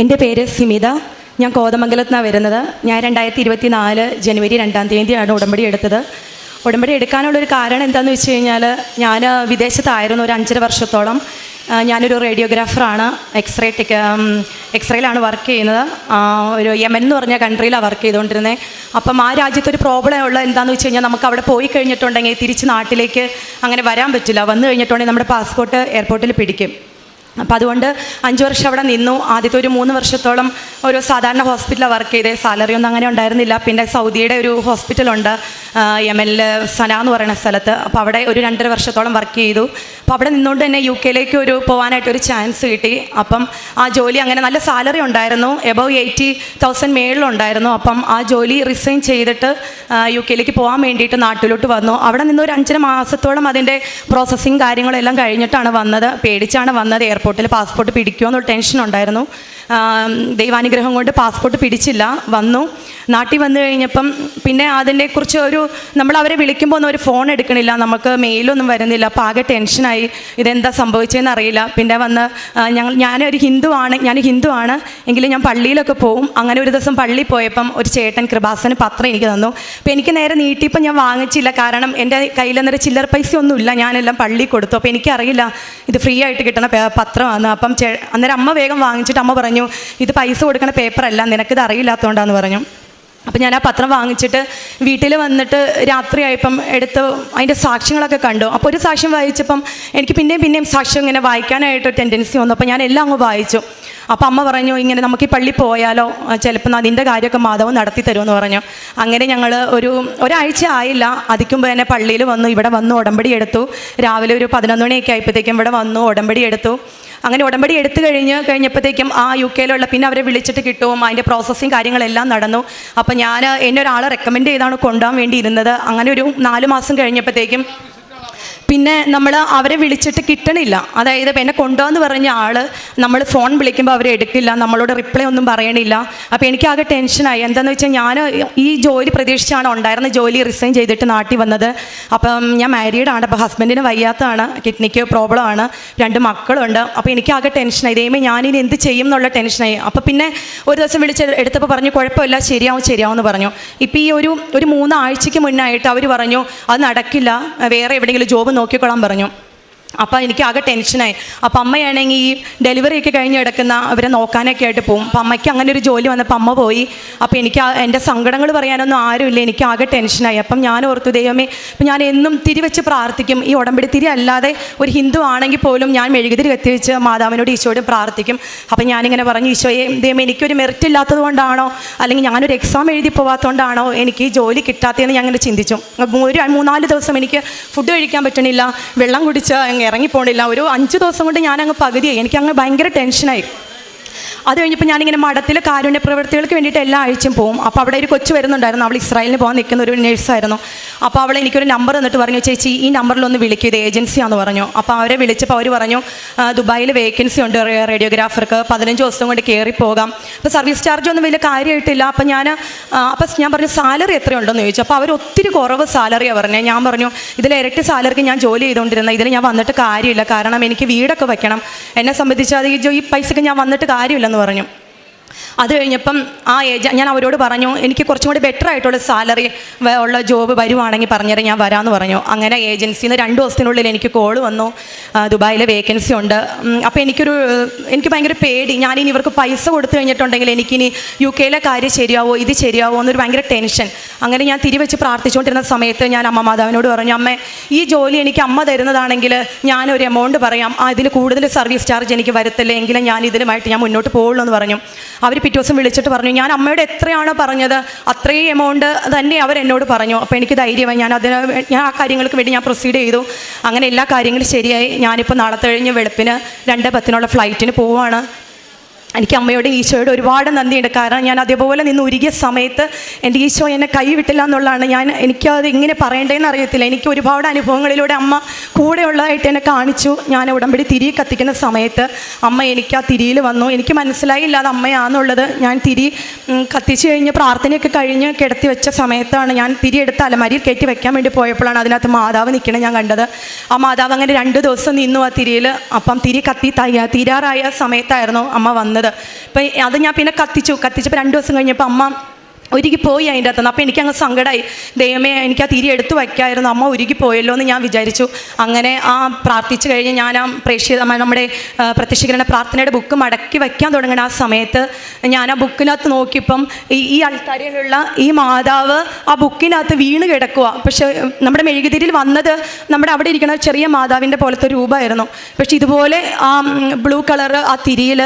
എന്റെ പേര് സിമിത. ഞാൻ കോതമംഗലത്ത് നിന്നാണ് വരുന്നത്. ഞാൻ രണ്ടായിരത്തി ഇരുപത്തി നാല് ജനുവരി രണ്ടാം തീയതിയാണ് ഉടമ്പടി എടുത്തത്. ഉടമ്പടി എടുക്കാനുള്ളൊരു കാരണം എന്താണെന്ന് വെച്ച് കഴിഞ്ഞാൽ ഞാൻ വിദേശത്തായിരുന്നു ഒരു അഞ്ചര വർഷത്തോളം. ഞാനൊരു റേഡിയോഗ്രാഫറാണ്. എക്സ്റേ ടെക് എക്സ്റേയിലാണ് വർക്ക് ചെയ്യുന്നത്. ഒരു യമൻ എന്ന് പറഞ്ഞ കൺട്രിയിലാണ് വർക്ക് ചെയ്തുകൊണ്ടിരുന്നത് അപ്പം ആ രാജ്യത്തൊരു പ്രോബ്ലം ഉള്ള എന്താണെന്ന് വെച്ച് കഴിഞ്ഞാൽ നമുക്ക് അവിടെ പോയി കഴിഞ്ഞിട്ടുണ്ടെങ്കിൽ തിരിച്ച് നാട്ടിലേക്ക് അങ്ങനെ വരാൻ പറ്റില്ല. വന്നു കഴിഞ്ഞിട്ടുണ്ടെങ്കിൽ നമ്മുടെ പാസ്പോർട്ട് എയർപോർട്ടിൽ പിടിക്കും. അപ്പം അതുകൊണ്ട് അഞ്ച് വർഷം അവിടെ നിന്നു. ആദ്യത്തെ ഒരു മൂന്ന് വർഷത്തോളം ഒരു സാധാരണ ഹോസ്പിറ്റലിൽ വർക്ക് ചെയ്തേ സാലറി ഒന്നും അങ്ങനെ ഉണ്ടായിരുന്നില്ല. പിന്നെ സൗദിയുടെ ഒരു ഹോസ്പിറ്റലുണ്ട് എൽ സന എന്ന് പറയുന്ന സ്ഥലത്ത്. അപ്പോൾ അവിടെ ഒരു രണ്ടര വർഷത്തോളം വർക്ക് ചെയ്തു. അപ്പോൾ അവിടെ നിന്നുകൊണ്ട് തന്നെ യു കെയിലേക്ക് ഒരു പോകാനായിട്ട് ഒരു ചാൻസ് കിട്ടി. അപ്പം ആ ജോലി അങ്ങനെ നല്ല സാലറി ഉണ്ടായിരുന്നു. എബവ് എയ്റ്റി തൗസൻഡ് മേളിലുണ്ടായിരുന്നു അപ്പം ആ ജോലി റിസൈൻ ചെയ്തിട്ട് യു കെയിലേക്ക് പോകാൻ വേണ്ടിയിട്ട് നാട്ടിലോട്ട് വന്നു. അവിടെ നിന്ന് ഒരു അഞ്ചര മാസത്തോളം അതിന്റെ പ്രോസസ്സിങ് കാര്യങ്ങളെല്ലാം കഴിഞ്ഞിട്ടാണ് വന്നത്. പേടിച്ചാണ് വന്നത്. എയർപോർട്ടിൽ പാസ്പോർട്ട് പിടിക്കുമോ എന്നുള്ള ടെൻഷൻ ഉണ്ടായിരുന്നു ദൈവാനുഗ്രഹം കൊണ്ട് പാസ്പോർട്ട് പിടിച്ചില്ല വന്നു. നാട്ടിൽ വന്നു കഴിഞ്ഞപ്പം പിന്നെ അതിനെക്കുറിച്ച് ഒരു നമ്മൾ അവരെ വിളിക്കുമ്പോൾ ഒന്നും ഒരു ഫോൺ എടുക്കണില്ല. നമുക്ക് മെയിലൊന്നും വരുന്നില്ല. അപ്പോൾ ആകെ ടെൻഷനായി ഇതെന്താ സംഭവിച്ചതെന്ന് അറിയില്ല. പിന്നെ വന്ന് ഞങ്ങൾ ഞാനൊരു ഹിന്ദു ആണ്. ഞാൻ ഹിന്ദു ആണ്. എങ്കിലും ഞാൻ പള്ളിയിലൊക്കെ പോവും. അങ്ങനെ ഒരു ദിവസം പള്ളിയിൽ പോയപ്പം ഒരു ചേട്ടൻ കൃപാസന് പത്രം എനിക്ക് തന്നു. അപ്പോൾ എനിക്ക് നേരെ നീട്ടിയപ്പോൾ ഞാൻ വാങ്ങിച്ചില്ല. കാരണം എന്റെ കയ്യിൽ അന്നേരം ചില്ലറ പൈസ ഒന്നുമില്ല ഞാനെല്ലാം പള്ളി കൊടുത്തു. അപ്പോൾ എനിക്കറിയില്ല. ഇത് ഫ്രീ ആയിട്ട് കിട്ടണ പത്രമാണ്. അപ്പം അന്നേരം അമ്മ വേഗം വാങ്ങിച്ചിട്ട് അമ്മ പറഞ്ഞു ഇത് പൈസ കൊടുക്കണ പേപ്പറല്ല നിനക്കിത് അറിയില്ലാത്തതുകൊണ്ടാന്ന് പറഞ്ഞു. അപ്പം ഞാൻ ആ പത്രം വാങ്ങിച്ചിട്ട് വീട്ടിൽ വന്നിട്ട് രാത്രിയായപ്പം എടുത്ത് അതിന്റെ സാക്ഷ്യങ്ങളൊക്കെ കണ്ടു. അപ്പോൾ ഒരു സാക്ഷ്യം വായിച്ചപ്പം എനിക്ക് പിന്നെയും പിന്നെയും സാക്ഷ്യം ഇങ്ങനെ വായിക്കാനായിട്ട് ടെൻഡൻസി വന്നു. അപ്പോൾ ഞാൻ എല്ലാം അങ്ങ് വായിച്ചു. അപ്പോൾ അമ്മ പറഞ്ഞു ഇങ്ങനെ നമുക്ക് ഈ പള്ളി പോയാലോ? ചിലപ്പോൾ അതിന്റെ കാര്യമൊക്കെ മാധവൻ നടത്തി തരുമെന്ന് പറഞ്ഞു. അങ്ങനെ ഞങ്ങൾ ഒരു ഒരാഴ്ച ആയില്ല. അതിക്കുമ്പോൾ തന്നെ പള്ളിയിൽ വന്നു. ഇവിടെ വന്നു ഉടമ്പടി എടുത്തു. രാവിലെ ഒരു പതിനൊന്ന് മണിയൊക്കെ ആയപ്പോഴത്തേക്കും ഇവിടെ വന്നു ഉടമ്പടി എടുത്തു. അങ്ങനെ ഉടമ്പടി എടുത്തു കഴിഞ്ഞ് കഴിഞ്ഞപ്പോഴത്തേക്കും ആ യു കെയിലുള്ള പിന്നെ അവരെ വിളിച്ചിട്ട് കിട്ടും. അതിന്റെ പ്രോസസ്സിങ് കാര്യങ്ങളെല്ലാം നടന്നു. അപ്പം ഞാൻ എന്നെ ഒരാളെ റെക്കമെൻഡ് ചെയ്താണ് കൊണ്ടുപോകാൻ വേണ്ടി ഇരുന്നത് അങ്ങനെ ഒരു നാല് മാസം കഴിഞ്ഞപ്പോഴത്തേക്കും പിന്നെ നമ്മൾ അവരെ വിളിച്ചിട്ട് കിട്ടണില്ല. അതായത് എന്നെ കൊണ്ടുവന്ന് പറഞ്ഞ ആൾ നമ്മൾ ഫോൺ വിളിക്കുമ്പോൾ അവരെ എടുക്കില്ല നമ്മളോട് റിപ്ലൈ ഒന്നും പറയണില്ല. അപ്പോൾ എനിക്കാകെ ടെൻഷനായി എന്താണെന്ന് വെച്ചാൽ ഞാൻ ഈ ജോലി പ്രതീക്ഷിച്ചാണ് ഉണ്ടായിരുന്ന ജോലി റിസൈൻ ചെയ്തിട്ട് നാട്ടിൽ വന്നത്. അപ്പം ഞാൻ മാരീഡാണ് അപ്പോൾ ഹസ്ബൻഡിന് വയ്യാത്തതാണ് കിഡ്നിക്ക് പ്രോബ്ലം ആണ് രണ്ട് മക്കളുണ്ട്. അപ്പോൾ എനിക്കാകെ ടെൻഷനായി ദൈവമേ ഞാനിനി എന്ത് ചെയ്യും എന്നുള്ള ടെൻഷനായി അപ്പോൾ പിന്നെ ഒരു ദിവസം വിളിച്ച് എടുത്തപ്പോൾ പറഞ്ഞു കുഴപ്പമില്ല ശരിയാവും ശരിയാവും എന്ന് പറഞ്ഞു. ഇപ്പോൾ ഈ ഒരു ഒരു മൂന്നാഴ്ചയ്ക്ക് മുന്നായിട്ട് അവർ പറഞ്ഞു അത് നടക്കില്ല വേറെ എവിടെയെങ്കിലും ജോബ് നോക്കിക്കൊള്ളാൻ പറഞ്ഞു. അപ്പോൾ എനിക്ക് ആകെ ടെൻഷനായി അപ്പം അമ്മയാണെങ്കിൽ ഈ ഡെലിവറി ഒക്കെ കഴിഞ്ഞ് കിടക്കുന്ന അവരെ നോക്കാനൊക്കെ ആയിട്ട് പോകും അപ്പം അമ്മയ്ക്ക് അങ്ങനെ ഒരു ജോലി വന്നപ്പോൾ അമ്മ പോയി. അപ്പം എനിക്ക് എന്റെ സങ്കടങ്ങൾ പറയാനൊന്നും ആരുമില്ല. എനിക്ക് ആകെ ടെൻഷനായി അപ്പം ഞാൻ ഓർത്തു ദൈവമേ അപ്പം ഞാൻ എന്നും തിരിവെച്ച് പ്രാർത്ഥിക്കും. ഈ ഉടമ്പടി തിരി അല്ലാതെ ഒരു ഹിന്ദു ആണെങ്കിൽ പോലും ഞാൻ മെഴുകുതിരി കത്തിവെച്ച് മാതാവിനോട് ഈശോയോടും പ്രാർത്ഥിക്കും. അപ്പം ഞാനിങ്ങനെ പറഞ്ഞു ഈശോയെ ദൈവം എനിക്കൊരു മെറിറ്റ് ഇല്ലാത്തത് കൊണ്ടാണോ അല്ലെങ്കിൽ ഞാനൊരു എക്സാം എഴുതി പോവാത്തതുകൊണ്ടാണോ എനിക്ക് ഈ ജോലി കിട്ടാത്തതെന്ന് ഞാൻ അങ്ങനെ ചിന്തിച്ചു. ഒരു മൂന്നാൽ ദിവസം എനിക്ക് ഫുഡ് കഴിക്കാൻ പറ്റണില്ല. വെള്ളം കുടിച്ച് ഇറങ്ങിപ്പോണില്ല. ഒരു അഞ്ച് ദിവസം കൊണ്ട് ഞാൻ അങ്ങ് പകുതിയായി. എനിക്ക് അങ്ങ് ഭയങ്കര ടെൻഷനായി അത് കഴിഞ്ഞപ്പോൾ ഞാനിങ്ങനെ മഠത്തിൽ കാരുണ്യ പ്രവൃത്തികൾക്ക് വേണ്ടിയിട്ട് എല്ലാ ആഴ്ചയും പോകും അപ്പോൾ അവിടെ ഒരു കൊച്ചു വരുന്നുണ്ടായിരുന്നു. അവൾ ഇസ്രായേലിന് പോകാൻ നിൽക്കുന്ന ഒരു നേഴ്സായിരുന്നു. അപ്പോൾ അവൾ എനിക്കൊരു നമ്പർ എന്നിട്ട് പറഞ്ഞു ചേച്ചി ഈ നമ്പറിലൊന്ന് വിളിക്കൂ ഇത് ഏജൻസിയാണെന്ന് പറഞ്ഞു. അപ്പോൾ അവരെ വിളിച്ചപ്പോൾ അവർ പറഞ്ഞു ദുബായിൽ വേക്കൻസി ഉണ്ട് റേഡിയോഗ്രാഫർക്ക്. പതിനഞ്ച് ദിവസം കൊണ്ട് കയറി പോകാം. അപ്പോൾ സർവീസ് ചാർജ് ഒന്നും വലിയ കാര്യമായിട്ടില്ല. അപ്പോൾ ഞാൻ അപ്പോൾ ഞാൻ പറഞ്ഞു സാലറി എത്രയുണ്ടെന്ന് ചോദിച്ചു. അപ്പോൾ അവർ ഒത്തിരി കുറവ് സാലറിയാണ് പറഞ്ഞത് ഞാൻ പറഞ്ഞു ഇതിൽ ഇരട്ടി സാലറിക്ക് ഞാൻ ജോലി ചെയ്തുകൊണ്ടിരുന്ന ഇതിൽ ഞാൻ വന്നിട്ട് കാര്യമില്ല. കാരണം എനിക്ക് വീടൊക്കെ വയ്ക്കണം എന്നെ സംബന്ധിച്ച് അത് ഈ പൈസക്ക് ഞാൻ വന്നിട്ട് കാര്യമില്ലെന്ന് പറഞ്ഞു. അത് കഴിഞ്ഞപ്പം ആ ഏജ ഞാൻ അവരോട് പറഞ്ഞു എനിക്ക് കുറച്ചും കൂടി ബെറ്റർ ആയിട്ടുള്ള സാലറി ഉള്ള ജോബ് വരുവാണെങ്കിൽ പറഞ്ഞുതരാം ഞാൻ വരാമെന്ന് പറഞ്ഞു. അങ്ങനെ ഏജൻസിയിൽ നിന്ന് രണ്ട് ദിവസത്തിനുള്ളിൽ എനിക്ക് കോൾ വന്നു. ദുബായിലെ വേക്കൻസി ഉണ്ട്. അപ്പോൾ എനിക്കൊരു എനിക്ക് ഭയങ്കര പേടി. ഞാനിനി ഇവർക്ക് പൈസ കൊടുത്തു കഴിഞ്ഞിട്ടുണ്ടെങ്കിൽ എനിക്കിനി യു കെയിലെ കാര്യം ശരിയാവോ ഇത് ശരിയാവോ എന്നൊരു ഭയങ്കര ടെൻഷൻ അങ്ങനെ ഞാൻ തിരിവെച്ച് പ്രാർത്ഥിച്ചുകൊണ്ടിരുന്ന സമയത്ത് ഞാൻ അമ്മ മാതാവിനോട് പറഞ്ഞു അമ്മേ ഈ ജോലി എനിക്ക് അമ്മ തരുന്നതാണെങ്കിൽ ഞാനൊരു എമൗണ്ട് പറയാം. അതിൽ കൂടുതൽ സർവീസ് ചാർജ് എനിക്ക് വരത്തില്ല. എങ്കിലും ഞാൻ ഇതിലുമായിട്ട് ഞാൻ മുന്നോട്ട് പോകുള്ളൂ എന്ന് പറഞ്ഞു. അവർ പിറ്റേ ദിവസം വിളിച്ചിട്ട് പറഞ്ഞു ഞാൻ അമ്മയുടെ എത്രയാണോ പറഞ്ഞത് അത്രയും എമൗണ്ട് തന്നെ അവർ എന്നോട് പറഞ്ഞു. അപ്പോൾ എനിക്ക് ധൈര്യമായി ഞാൻ അതിന് ഞാൻ ആ കാര്യങ്ങൾക്ക് വേണ്ടി ഞാൻ പ്രൊസീഡ് ചെയ്തു. അങ്ങനെ എല്ലാ കാര്യങ്ങളും ശരിയായി. ഞാനിപ്പോൾ നാളെ കഴിഞ്ഞ് വെളുപ്പിന് രണ്ട് പത്തിനുള്ള ഫ്ലൈറ്റിന് പോവുകയാണ് എനിക്ക് അമ്മയോട് ഈശോയോട് ഒരുപാട് നന്ദിയുണ്ട്. കാരണം ഞാൻ അതേപോലെ നിന്ന് ഉരുകിയ സമയത്ത് എന്റെ ഈശോ എന്നെ കൈവിട്ടില്ല എന്നുള്ളതാണ്. ഞാൻ എനിക്കത് എങ്ങനെ പറയേണ്ടതെന്ന് അറിയത്തില്ല. എനിക്ക് ഒരുപാട് അനുഭവങ്ങളിലൂടെ അമ്മ കൂടെയുള്ളതായിട്ട് എന്നെ കാണിച്ചു. ഞാൻ ഉടമ്പടി തിരി കത്തിക്കുന്ന സമയത്ത് അമ്മ എനിക്ക് ആ തിരിയിൽ വന്നു. എനിക്ക് മനസ്സിലായില്ല അത് അമ്മയാണെന്നുള്ളത് ഞാൻ തിരി കത്തിച്ചു കഴിഞ്ഞ് പ്രാർത്ഥനയൊക്കെ കഴിഞ്ഞ് കിടത്തി വെച്ച സമയത്താണ് ഞാൻ തിരി എടുത്ത് അലമാരിയിൽ കയറ്റി വെക്കാൻ വേണ്ടി പോയപ്പോഴാണ് അതിനകത്ത് മാതാവ് നിൽക്കണം ഞാൻ കണ്ടത്. ആ മാതാവ് അങ്ങനെ രണ്ട് ദിവസം നിന്നു ആ തിരിയിൽ. അപ്പം തിരി കത്തി തയ്യ തീരാറായ സമയത്തായിരുന്നു അമ്മ വന്നത്. അപ്പം അത് ഞാൻ പിന്നെ കത്തിച്ചു. കത്തിച്ചപ്പോൾ രണ്ട് ദിവസം കഴിഞ്ഞപ്പോൾ അമ്മ ഒരുക്കി പോയി അതിന്റെ അകത്തുനിന്ന് അപ്പോൾ എനിക്കങ്ങ് സങ്കടമായി. ദൈവമേ എനിക്ക് ആ തിരി എടുത്തു വയ്ക്കായിരുന്നു. അമ്മ ഒരുക്കി പോയല്ലോ എന്ന് ഞാൻ വിചാരിച്ചു. അങ്ങനെ ആ പ്രാർത്ഥിച്ചു കഴിഞ്ഞ് ഞാൻ ആ പ്രേക്ഷിത നമ്മുടെ പ്രത്യക്ഷീകരണ പ്രാർത്ഥനയുടെ ബുക്ക് മടക്കി വയ്ക്കാൻ തുടങ്ങുന്ന ആ സമയത്ത് ഞാൻ ആ ബുക്കിനകത്ത് നോക്കിയപ്പം ഈ ഈ അൾത്താരയിലുള്ള ഈ മാതാവ് ആ ബുക്കിനകത്ത് വീണ് കിടക്കുക പക്ഷെ നമ്മുടെ മെഴുകുതിരിയിൽ വന്നത് നമ്മുടെ അവിടെ ഇരിക്കുന്ന ചെറിയ മാതാവിന്റെ പോലത്തെ രൂപമായിരുന്നു. പക്ഷെ ഇതുപോലെ ആ ബ്ലൂ കളർ ആ തിരിയിൽ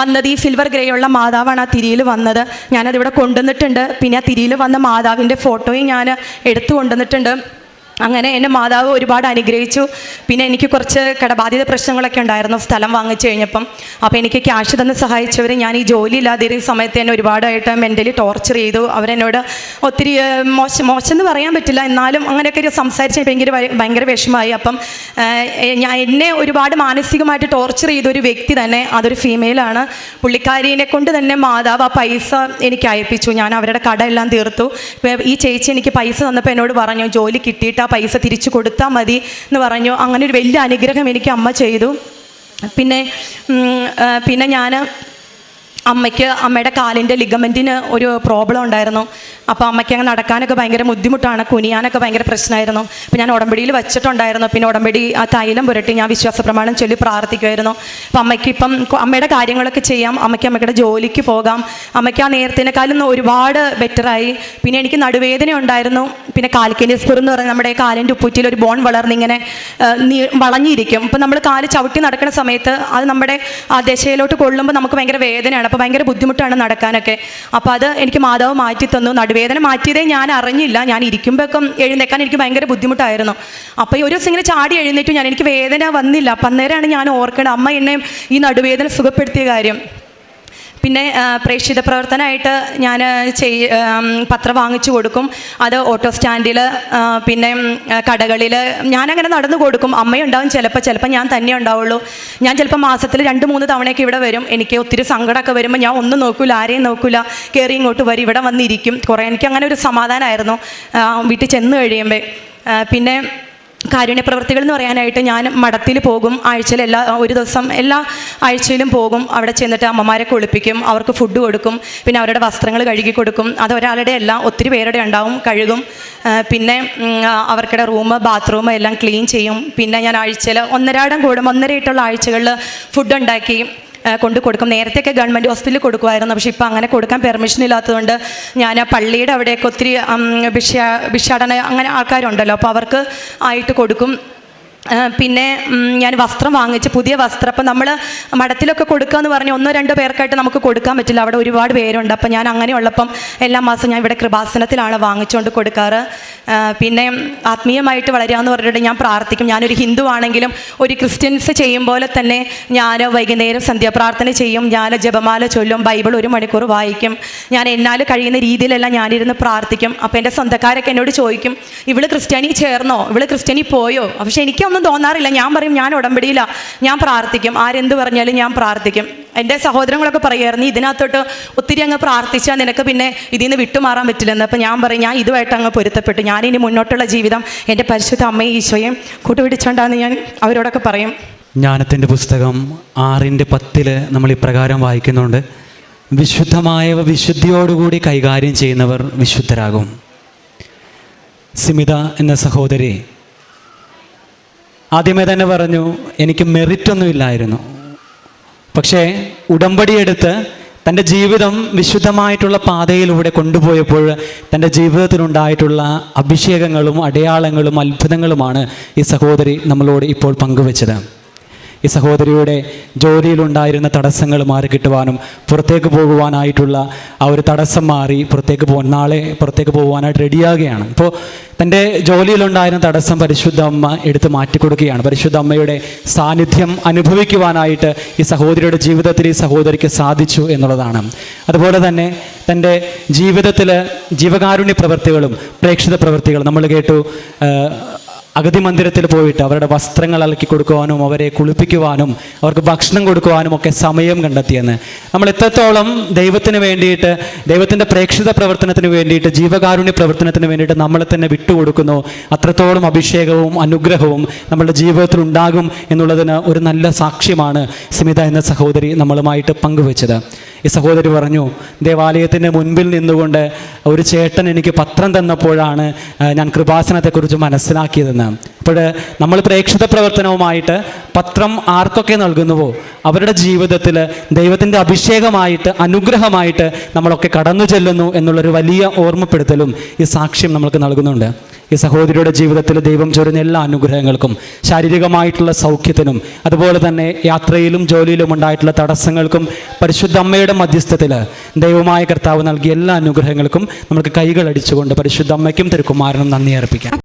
വന്നത് ഈ സിൽവർ ഗ്രേ ഉള്ള മാതാവാണ് ആ തിരിയിൽ വന്നത്. ഞാനതിവിടെ കൊണ്ടുവന്നിട്ടുണ്ട്. പിന്നെ തിരിയിൽ വന്ന മാതാവിന്റെ ഫോട്ടോയും ഞാൻ എടുത്തു കൊണ്ടുവന്നിട്ടുണ്ട് അങ്ങനെ എന്റെ മാതാവ് ഒരുപാട് അനുഗ്രഹിച്ചു. പിന്നെ എനിക്ക് കുറച്ച് കടബാധിത പ്രശ്നങ്ങളൊക്കെ ഉണ്ടായിരുന്നു. സ്ഥലം വാങ്ങിച്ചു കഴിഞ്ഞപ്പം. അപ്പോൾ എനിക്ക് ക്യാഷ് തന്ന് സഹായിച്ചവർ ഞാൻ ഈ ജോലി ഇല്ലാതിരുന്ന സമയത്ത് എന്നെ ഒരുപാടായിട്ട് മെന്റലി ടോർച്ചർ ചെയ്തു. അവരെന്നോട് ഒത്തിരി മോശം മോശം എന്ന് പറയാൻ പറ്റില്ല. എന്നാലും അങ്ങനെയൊക്കെ സംസാരിച്ച് ഭയങ്കര ഭയങ്കര വിഷമമായി. അപ്പം ഞാൻ എന്നെ ഒരുപാട് മാനസികമായിട്ട് ടോർച്ചർ ചെയ്ത ഒരു വ്യക്തി തന്നെ അതൊരു ഫീമെയിലാണ് പുള്ളിക്കാരിനെ കൊണ്ട് തന്നെ മാതാവ് ആ പൈസ എനിക്ക് അയപ്പിച്ചു. ഞാൻ അവരുടെ കട എല്ലാം തീർത്തു ഈ ചേച്ചി എനിക്ക് പൈസ തന്നപ്പോൾ എന്നോട് പറഞ്ഞു ജോലി കിട്ടിയിട്ട് പൈസ തിരിച്ചു കൊടുത്താൽ മതി എന്ന് പറഞ്ഞു. അങ്ങനെ ഒരു വലിയ അനുഗ്രഹം എനിക്ക് അമ്മ ചെയ്തു. പിന്നെ പിന്നെ ഞാൻ അമ്മയ്ക്ക് അമ്മയുടെ കാലിന്റെ ലിഗമെന്റിന് ഒരു പ്രോബ്ലം ഉണ്ടായിരുന്നു. അപ്പോൾ അമ്മയ്ക്ക് അങ്ങ് നടക്കാനൊക്കെ ഭയങ്കര ബുദ്ധിമുട്ടാണ്. കുനിയാനൊക്കെ ഭയങ്കര പ്രശ്നമായിരുന്നു. അപ്പോൾ ഞാൻ ഉടമ്പടിയിൽ വെച്ചിട്ടുണ്ടായിരുന്നു. പിന്നെ ഉടമ്പടി ആ തൈലം പുരട്ടി ഞാൻ വിശ്വാസ പ്രമാണം ചൊല്ലി പ്രാർത്ഥിക്കുമായിരുന്നു അപ്പോൾ അമ്മയ്ക്ക് ഇപ്പം അമ്മയുടെ കാര്യങ്ങളൊക്കെ ചെയ്യാം. അമ്മയ്ക്ക് അമ്മയുടെ ജോലിക്ക് പോകാം. അമ്മയ്ക്ക് ആ നേരത്തിനേക്കാളും ഒരുപാട് ബെറ്ററായി പിന്നെ എനിക്ക് നടുവേദന ഉണ്ടായിരുന്നു. പിന്നെ കാൽക്കേനിയസ്പുർ എന്ന് പറഞ്ഞാൽ നമ്മുടെ കാലിന്റെ ഉപ്പുറ്റിയിൽ ഒരു ബോൺ വളർന്നിങ്ങനെ വളഞ്ഞിരിക്കും. അപ്പോൾ നമ്മൾ കാൽ ചവിട്ടി നടക്കുന്ന സമയത്ത് അത് നമ്മുടെ ആ ദശയിലോട്ട് കൊള്ളുമ്പോൾ നമുക്ക് ഭയങ്കര വേദനയാണ്. അപ്പോൾ ഭയങ്കര ബുദ്ധിമുട്ടാണ് നടക്കാനൊക്കെ. അപ്പോൾ അത് എനിക്ക് മാതാവ് മാറ്റി തന്നു. നടുവേദന മാറ്റിയതേ ഞാൻ അറിഞ്ഞില്ല. ഞാൻ ഇരിക്കുമ്പോഴൊക്കെ എഴുന്നേക്കാൻ എനിക്ക് ഭയങ്കര ബുദ്ധിമുട്ടായിരുന്നു. അപ്പോൾ ഈ ഒരു ദിവസം ഇങ്ങനെ ചാടി എഴുന്നേറ്റു ഞാൻ. എനിക്ക് വേദന വന്നില്ല. അപ്പം അന്നേരമാണ് ഞാൻ ഓർക്കേണ്ടത് അമ്മ എന്നെ ഈ നടുവേദന സുഖപ്പെടുത്തിയ കാര്യം. പിന്നെ പ്രേക്ഷിത പ്രവർത്തനമായിട്ട് ഞാൻ ചെയ് പത്രം വാങ്ങിച്ചു കൊടുക്കും. അത് ഓട്ടോ സ്റ്റാൻഡിൽ പിന്നെ കടകളിൽ ഞാനങ്ങനെ നടന്നു കൊടുക്കും. അമ്മയുണ്ടാവും ചിലപ്പോൾ ചിലപ്പോൾ ഞാൻ തന്നെ ഉണ്ടാവുള്ളൂ. ഞാൻ ചിലപ്പോൾ മാസത്തിൽ രണ്ട് മൂന്ന് തവണയൊക്കെ ഇവിടെ വരും. എനിക്ക് ഒത്തിരി സങ്കടമൊക്കെ വരുമ്പോൾ ഞാൻ ഒന്നും നോക്കില്ല ആരെയും നോക്കില്ല കയറി ഇങ്ങോട്ട് വരും ഇവിടെ വന്നിരിക്കും. കുറേ എനിക്ക് അങ്ങനെ ഒരു സമാധാനമായിരുന്നു വീട്ടിൽ ചെന്ന് കഴിയുമ്പോൾ പിന്നെ കാരുണ്യ പ്രവർത്തികൾ എന്ന് പറയാനായിട്ട് ഞാൻ മഠത്തിൽ പോകും. ആഴ്ചയിൽ എല്ലാ ഒരു ദിവസം എല്ലാ ആഴ്ചയിലും പോകും. അവിടെ ചെന്നിട്ട് അമ്മമാരെ കുളിപ്പിക്കും അവർക്ക് ഫുഡ് കൊടുക്കും പിന്നെ അവരുടെ വസ്ത്രങ്ങൾ കഴുകി കൊടുക്കും. അത് ഒരാളുടെ അല്ല ഒത്തിരി പേരുടെ ഉണ്ടാവും കഴുകും. പിന്നെ അവർക്കിടെ റൂം ബാത്റൂം എല്ലാം ക്ലീൻ ചെയ്യും. പിന്നെ ഞാൻ ആഴ്ചയിൽ ഒന്നരാടം കൂടും. ഒന്നരയിട്ടുള്ള ആഴ്ചകളിൽ ഫുഡ് ഉണ്ടാക്കി. കൊണ്ട് കൊടുക്കും. നേരത്തെയൊക്കെ ഗവൺമെന്റ് ഹോസ്പിറ്റലിൽ കൊടുക്കുമായിരുന്നു. പക്ഷേ ഇപ്പോൾ അങ്ങനെ കൊടുക്കാൻ പെർമിഷൻ ഇല്ലാത്തതുകൊണ്ട് ഞാൻ ആ പള്ളിയുടെ അവിടെയൊക്കെ ഒത്തിരി ഭിക്ഷ ഭിക്ഷാടന അങ്ങനെ ആൾക്കാരുണ്ടല്ലോ. അപ്പോൾ അവർക്ക് ആയിട്ട് കൊടുക്കും. പിന്നെ ഞാൻ വസ്ത്രം വാങ്ങിച്ച് പുതിയ വസ്ത്രം. അപ്പം നമ്മൾ മഠത്തിലൊക്കെ കൊടുക്കുക എന്ന് പറഞ്ഞാൽ ഒന്നോ രണ്ടോ പേർക്കായിട്ട് നമുക്ക് കൊടുക്കാൻ പറ്റില്ല. അവിടെ ഒരുപാട് പേരുണ്ട്. അപ്പം ഞാൻ അങ്ങനെയുള്ളപ്പം എല്ലാ മാസം ഞാൻ ഇവിടെ കൃപാസനത്തിലാണ് വാങ്ങിച്ചുകൊണ്ട് കൊടുക്കാറ്. പിന്നെ ആത്മീയമായിട്ട് വളരാമെന്ന് പറഞ്ഞിട്ട് ഞാൻ പ്രാർത്ഥിക്കും. ഞാനൊരു ഹിന്ദു ആണെങ്കിലും ഒരു ക്രിസ്ത്യൻസ് ചെയ്യും പോലെ തന്നെ ഞാൻ വൈകുന്നേരം സന്ധ്യാപ്രാർത്ഥന ചെയ്യും. ഞാൻ ജപമാല ചൊല്ലും. ബൈബിൾ ഒരു മണിക്കൂർ വായിക്കും. ഞാൻ എന്നാൽ കഴിയുന്ന രീതിയിലെല്ലാം ഞാനിരുന്ന് പ്രാർത്ഥിക്കും. അപ്പോൾ എന്റെ സ്വന്തക്കാരൊക്കെ എന്നോട് ചോദിക്കും ഇവൾ ക്രിസ്ത്യാനി ചേർന്നോ? ഇവൾ ക്രിസ്ത്യാനി പോയോ? പക്ഷെ എനിക്കൊന്നും തോന്നാറില്ല. ഞാൻ പറയും ഞാൻ ഉടമ്പടിയില്ല ഞാൻ പ്രാർത്ഥിക്കും. ആരെന്ത് പറഞ്ഞാലും ഞാൻ പ്രാർത്ഥിക്കും. എന്റെ സഹോദരങ്ങളൊക്കെ പറയുമായിരുന്നു ഇതിനകത്തോട്ട് ഒത്തിരി അങ്ങ് പ്രാർത്ഥിച്ചാൽ നിനക്ക് പിന്നെ ഇതിൽ നിന്ന് വിട്ടുമാറാൻ പറ്റില്ലെന്ന്. അപ്പം ഞാൻ പറയും ഞാൻ ഇതുമായിട്ട് അങ്ങ് പൊരുത്തപ്പെട്ടു. ഞാനിനി മുന്നോട്ടുള്ള ജീവിതം എന്റെ പരിശുദ്ധ അമ്മയും ഈശോയും കൂട്ടുപിടിച്ചോണ്ടാന്ന് ഞാൻ അവരോടൊക്കെ പറയും. ജ്ഞാനത്തിന്റെ പുസ്തകം ആറിന്റെ പത്തിൽ നമ്മൾ ഇപ്രകാരം വായിക്കുന്നുണ്ട്. വിശുദ്ധമായവ വിശുദ്ധിയോടുകൂടി കൈകാര്യം ചെയ്യുന്നവർ വിശുദ്ധരാകും. സിമിത എന്ന സഹോദരി ആദ്യമേ തന്നെ പറഞ്ഞു എനിക്ക് മെറിറ്റൊന്നും ഇല്ലായിരുന്നു. പക്ഷേ ഉടമ്പടിയെടുത്ത് തന്റെ ജീവിതം വിശുദ്ധമായിട്ടുള്ള പാതയിലൂടെ കൊണ്ടുപോയപ്പോൾ തന്റെ ജീവിതത്തിലുണ്ടായിട്ടുള്ള അഭിഷേകങ്ങളും അടയാളങ്ങളും അത്ഭുതങ്ങളുമാണ് ഈ സഹോദരി നമ്മളോട് ഇപ്പോൾ പങ്കുവച്ചത്. ഈ സഹോദരിയുടെ ജോലിയിലുണ്ടായിരുന്ന തടസ്സങ്ങൾ മാറി കിട്ടുവാനും പുറത്തേക്ക് പോകുവാനായിട്ടുള്ള ആ ഒരു തടസ്സം മാറി പുറത്തേക്ക് പോകാൻ നാളെ പുറത്തേക്ക് പോകുവാനായിട്ട് റെഡിയാകുകയാണ്. അപ്പോൾ തന്റെ ജോലിയിലുണ്ടായിരുന്ന തടസ്സം പരിശുദ്ധ അമ്മ എടുത്ത് മാറ്റിക്കൊടുക്കുകയാണ്. പരിശുദ്ധ അമ്മയുടെ സാന്നിധ്യം അനുഭവിക്കുവാനായിട്ട് ഈ സഹോദരിയുടെ ജീവിതത്തിൽ ഈ സഹോദരിക്ക് സാധിച്ചു എന്നുള്ളതാണ്. അതുപോലെ തന്നെ തന്റെ ജീവിതത്തിൽ ജീവകാരുണ്യ പ്രവൃത്തികളും പ്രേക്ഷിത പ്രവൃത്തികളും നമ്മൾ കേട്ടു അഗതി മന്ദിരത്തിൽ പോയിട്ട് അവരുടെ വസ്ത്രങ്ങൾ അലക്കി കൊടുക്കുവാനും അവരെ കുളിപ്പിക്കുവാനും അവർക്ക് ഭക്ഷണം കൊടുക്കുവാനും ഒക്കെ സമയം കണ്ടെത്തിയെന്ന്. നമ്മൾ എത്രത്തോളം ദൈവത്തിന് വേണ്ടിയിട്ട് ദൈവത്തിന്റെ പ്രേക്ഷിത പ്രവർത്തനത്തിന് വേണ്ടിയിട്ട് ജീവകാരുണ്യ പ്രവർത്തനത്തിന് വേണ്ടിയിട്ട് നമ്മളെ തന്നെ വിട്ടുകൊടുക്കുന്നു. അത്രത്തോളം അഭിഷേകവും അനുഗ്രഹവും നമ്മളുടെ ജീവിതത്തിൽ ഉണ്ടാകും എന്നുള്ളതിന് ഒരു നല്ല സാക്ഷ്യമാണ് സ്മിത എന്ന സഹോദരി നമ്മളുമായിട്ട് പങ്കുവെച്ചത്. ഈ സഹോദരി പറഞ്ഞു ദേവാലയത്തിന്റെ മുൻപിൽ നിന്നുകൊണ്ട് ഒരു ചേട്ടൻ എനിക്ക് പത്രം തന്നപ്പോഴാണ് ഞാൻ കൃപാസനത്തെക്കുറിച്ച് മനസ്സിലാക്കിയതെന്ന്. അപ്പോൾ നമ്മൾ പ്രേക്ഷിത പ്രവർത്തനവുമായിട്ട് പത്രം ആർക്കൊക്കെ നൽകുന്നുവോ? അവരുടെ ജീവിതത്തിൽ ദൈവത്തിന്റെ അഭിഷേകമായിട്ട് അനുഗ്രഹമായിട്ട് നമ്മളൊക്കെ കടന്നു ചെല്ലുന്നു എന്നുള്ളൊരു വലിയ ഓർമ്മപ്പെടുത്തലും ഈ സാക്ഷ്യം നമ്മൾക്ക് നൽകുന്നുണ്ട്. ഈ സഹോദരിയുടെ ജീവിതത്തിൽ ദൈവം ചൊരുന്ന എല്ലാ അനുഗ്രഹങ്ങൾക്കും ശാരീരികമായിട്ടുള്ള സൗഖ്യത്തിനും അതുപോലെ തന്നെ യാത്രയിലും ജോലിയിലും ഉണ്ടായിട്ടുള്ള തടസ്സങ്ങൾക്കും പരിശുദ്ധ അമ്മയുടെ മധ്യസ്ഥത്തിൽ ദൈവമായ കർത്താവ് നൽകിയ എല്ലാ അനുഗ്രഹങ്ങൾക്കും നമുക്ക് കൈകൾ അടിച്ചുകൊണ്ട് പരിശുദ്ധ അമ്മയ്ക്കും തിരുക്കുമാരനും നന്ദി അർപ്പിക്കാം.